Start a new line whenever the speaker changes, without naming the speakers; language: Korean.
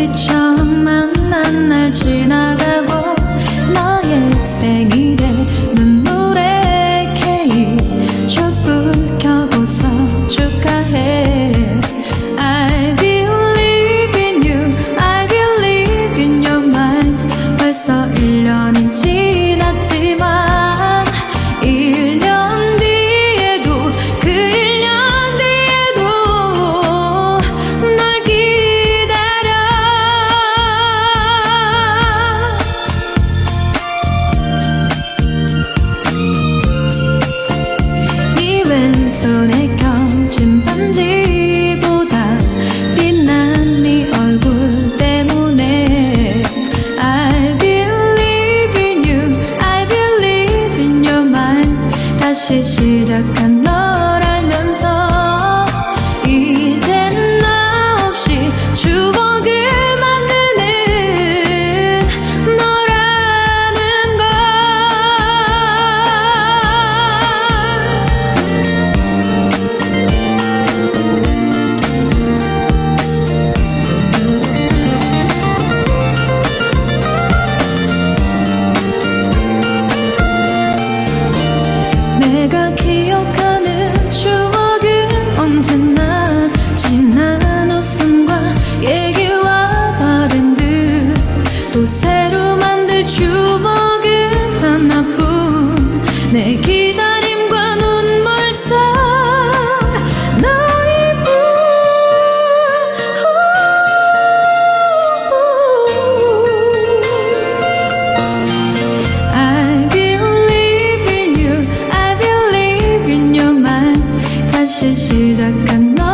우리 처음 만난 날 지나가고 너의 생일에 눈물에 케이 촛불 켜고서 축하해. I believe in you I believe in your mind. 벌써 1년이 지 손에 겹친 반지 失去的看到。